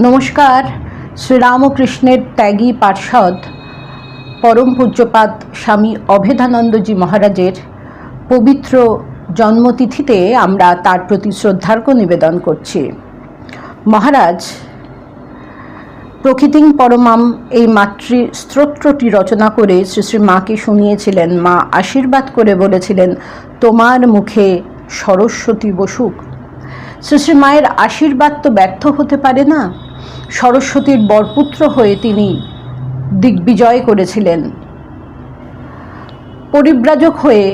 নমস্কার। শ্রীরামকৃষ্ণের ত্যাগী পার্ষদ, পরম পূজ্যপাদ স্বামী অভেদানন্দজি মহারাজের পবিত্র জন্মতিথিতে আমরা তার প্রতি শ্রদ্ধার্ঘ্য নিবেদন করছি। মহারাজ, প্রকৃতিং পরমাম এই মাতৃ স্তোত্রটি রচনা করে শ্রী শ্রী মাকে শুনিয়েছিলেন, মা আশীর্বাদ করে বলেছিলেন, তোমার মুখে সরস্বতী বসুক। শ্রী মায়ের আশীর্বাদ তো ব্যর্থ হতে পারে না। সরস্বতীর বরপুত্র হয়ে তিনি দিগ্বিজয় করেছিলেন। পরিব্রাজক হয়ে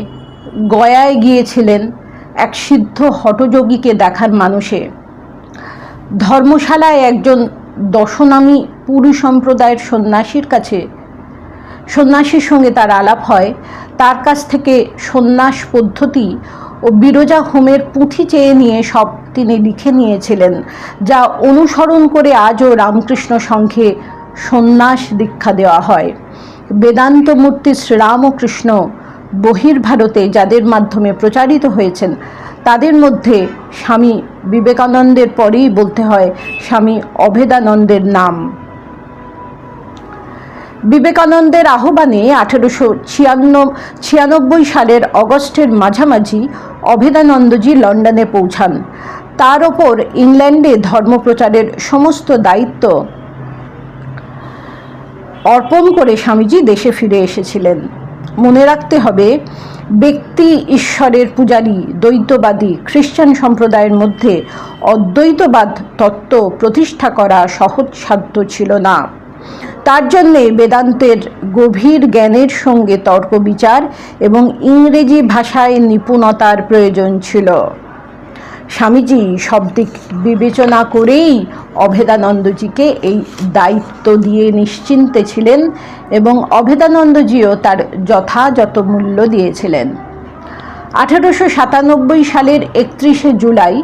গয়ায় গিয়েছিলেন এক সিদ্ধ হটযোগীকে দেখার মানুষে। ধর্মশালায় একজন দশনামী পুরী সম্প্রদায়ের সন্ন্যাসীর কাছে, সন্ন্যাসীর সঙ্গে তার আলাপ হয়। তার কাছ থেকে সন্ন্যাস পদ্ধতি ও বিরজা হোমের পুঁথি চেয়ে নিয়ে সব তিনি লিখে নিয়েছিলেন, যা অনুসরণ করে আজও রামকৃষ্ণ সংঘে সন্ন্যাস দীক্ষা দেওয়া হয়। বেদান্ত মূর্তি শ্রীরামকৃষ্ণ বহির্ভারতে যাদের মাধ্যমে প্রচারিত হয়েছেন, তাদের মধ্যে স্বামী বিবেকানন্দের পরেই বলতে হয় স্বামী অভেদানন্দের নাম। বিবেকানন্দের আহ্বানে আঠেরোশো ছিয়ানব্বই সালের অগস্টের মাঝামাঝি অভেদানন্দজি লন্ডনে পৌঁছান। তার ওপর ইংল্যান্ডে ধর্মপ্রচারের সমস্ত দায়িত্ব অর্পণ করে স্বামীজি দেশে ফিরে এসেছিলেন। মনে রাখতে হবে, ব্যক্তি ঈশ্বরের পূজারী, দ্বৈতবাদী খ্রিস্টান সম্প্রদায়ের মধ্যে অদ্বৈতবাদ তত্ত্ব প্রতিষ্ঠা করা সহজসাধ্য ছিল না। তার জন্যে বেদান্তের গভীর জ্ঞানের সঙ্গে তর্ক বিচার এবং ইংরেজি ভাষায় নিপুণতার প্রয়োজন ছিল। স্বামীজি সব দিক বিবেচনা করেই অভেদানন্দজিকে এই দায়িত্ব দিয়ে নিশ্চিন্তে ছিলেন এবং অভেদানন্দজিও তার যথাযথ মূল্য দিয়েছিলেন। আঠারোশো সাতানব্বই সালের একত্রিশে জুলাই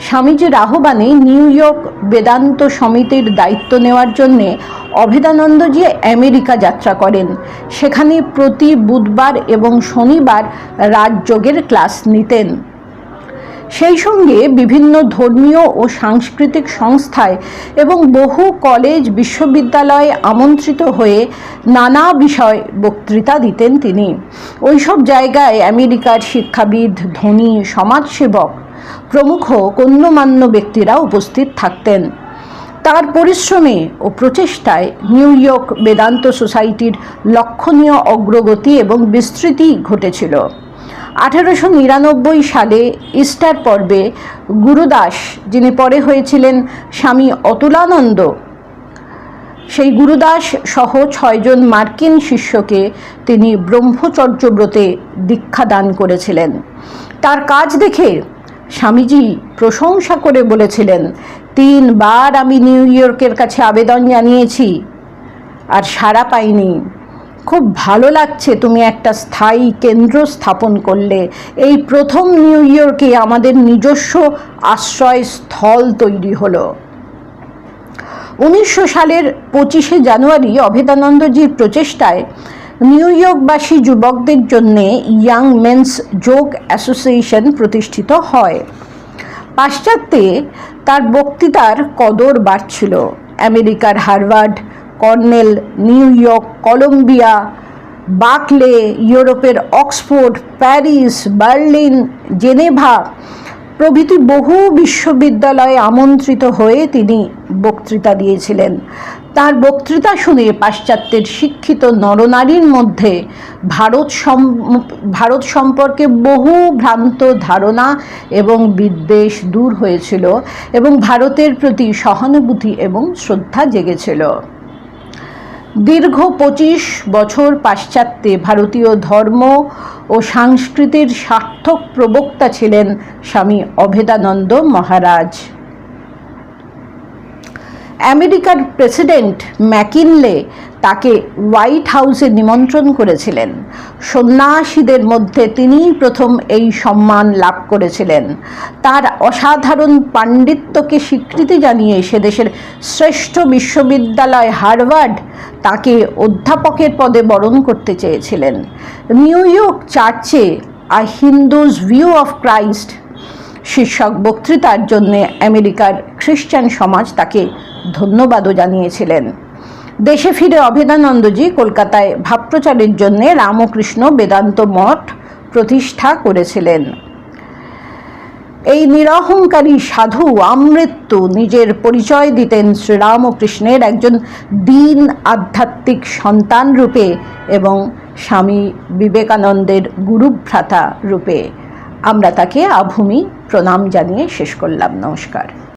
স্বামীজির আহ্বানে নিউ ইয়র্ক বেদান্ত সমিতির দায়িত্ব নেওয়ার জন্যে অভেদানন্দজি আমেরিকা যাত্রা করেন। সেখানে প্রতি বুধবার এবং শনিবার রাজযোগের ক্লাস নিতেন। সেই সঙ্গে বিভিন্ন ধর্মীয় ও সাংস্কৃতিক সংস্থায় এবং বহু কলেজ, বিশ্ববিদ্যালয়ে আমন্ত্রিত হয়ে নানা বিষয় বক্তৃতা দিতেন তিনি। ওইসব জায়গায় আমেরিকার শিক্ষাবিদ, ধনী, সমাজসেবক প্রমুখ, গণ্যমান্য ব্যক্তিরা উপস্থিত থাকতেন। তার পরিশ্রমে ও প্রচেষ্টায় নিউ ইয়র্ক বেদান্ত সোসাইটির লক্ষণীয় অগ্রগতি এবং বিস্তৃতি ঘটেছিল। আঠেরোশো নিরানব্বই সালে ইস্টার পর্বে গুরুদাস, যিনি পরে হয়েছিলেন স্বামী অতুলানন্দ, সেই গুরুদাস সহ ছয়জন মার্কিন শিষ্যকে তিনি ব্রহ্মচর্য ব্রতে দীক্ষা দান করেছিলেন। তার কাজ দেখে স্বামীজি প্রশংসা করে বলেছিলেন, তিনবার আমি নিউ ইয়র্কের কাছে আবেদন জানিয়েছি আর সাড়া পাইনি। খুব ভালো লাগছে তুমি একটা স্থায়ী কেন্দ্র স্থাপন করলে। এই প্রথম নিউ ইয়র্কে আমাদের নিজস্ব আশ্রয়স্থল তৈরি হলো। উনিশশো সালের পঁচিশে জানুয়ারি অভেদানন্দজির প্রচেষ্টায় নিউ ইয়র্কবাসী যুবকদের জন্য ইয়াং মেন্স যোগ অ্যাসোসিয়েশন প্রতিষ্ঠিত হয়। পাশ্চাত্যে তার বক্তৃতার কদর বাড়ছিল। আমেরিকার Harvard, Cornell, New York, Columbia Berkeley ইউরোপের অক্সফোর্ড, প্যারিস, বার্লিন, জেনেভা প্রভৃতি বহু বিশ্ববিদ্যালয়ে আমন্ত্রিত হয়ে তিনি বক্তৃতা দিয়েছিলেন। তার বক্তৃতা শুনে পাশ্চাত্যের শিক্ষিত নরনারীর মধ্যে ভারত সম, ভারত সম্পর্কে বহু ভ্রান্ত ধারণা এবং বিদ্বেষ দূর হয়েছিল এবং ভারতের প্রতি সহানুভূতি এবং শ্রদ্ধা জেগেছিল। দীর্ঘ পঁচিশ বছর পাশ্চাত্যে ভারতীয় ধর্ম ও সংস্কৃতির সার্থক প্রবক্তা ছিলেন স্বামী অভেদানন্দ মহারাজ। আমেরিকার প্রেসিডেন্ট ম্যাকিনলে তাকে হোয়াইট হাউসে নিমন্ত্রণ করেছিলেন। সন্ন্যাসীদের মধ্যে তিনিই প্রথম এই সম্মান লাভ করেছিলেন। তার অসাধারণ পাণ্ডিত্যকে স্বীকৃতি জানিয়ে সে দেশের শ্রেষ্ঠ বিশ্ববিদ্যালয় হার্ভার্ড তাকে অধ্যাপকের পদে বরণ করতে চেয়েছিলেন। নিউ ইয়র্ক চার্চে a Hindu's view of Christ শীর্ষক বক্তৃতার জন্য আমেরিকার খ্রিস্টান সমাজ তাকে ধন্যবাদও জানিয়েছিলেন। দেশে ফিরে অভেদানন্দজি কলকাতায় ভাবপ্রচারের জন্য রামকৃষ্ণ বেদান্ত মঠ প্রতিষ্ঠা করেছিলেন। এই নিরহংকারী সাধু আমৃত্যু নিজের পরিচয় দিতেন শ্রীরামকৃষ্ণের একজন দীন আধ্যাত্মিক সন্তান রূপে এবং স্বামী বিবেকানন্দের গুরুভ্রাতা রূপে। আমরা তাকে আভূমি প্রণাম জানিয়ে শেষ করলাম। নমস্কার।